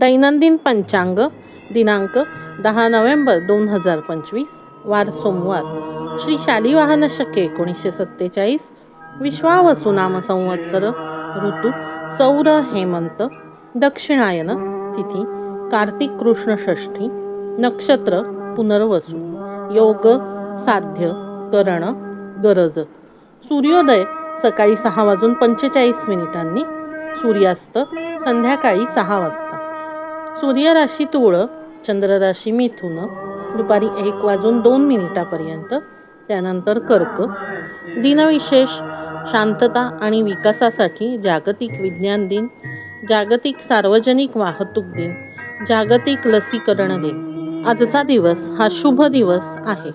दैनंदिन पंचांग दिनांक दहा नोव्हेंबर दोन हजार पंचवीस वार सोमवार. श्री शालिवाहन शके एकोणीसशे सत्तेचाळीस विश्वावसु नाम संवत्सर ऋतू सौर हेमंत दक्षिणायन तिथी कार्तिक कृष्ण षष्ठी नक्षत्र पुनर्वसू योग साध्य करण गरज. सूर्योदय सकाळी सहा वाजून पंचेचाळीस मिनिटांनी सूर्यास्त संध्याकाळी सहा वाजता. सूर्यराशी तुळ चंद्रराशी मिथुन दुपारी एक वाजून दोन मिनिटापर्यंत त्यानंतर कर्क. दिनविशेष शांतता आणि विकासासाठी जागतिक विज्ञान दिन जागतिक सार्वजनिक वाहतूक दिन जागतिक लसीकरण दिन. आजचा दिवस हा शुभ दिवस आहे.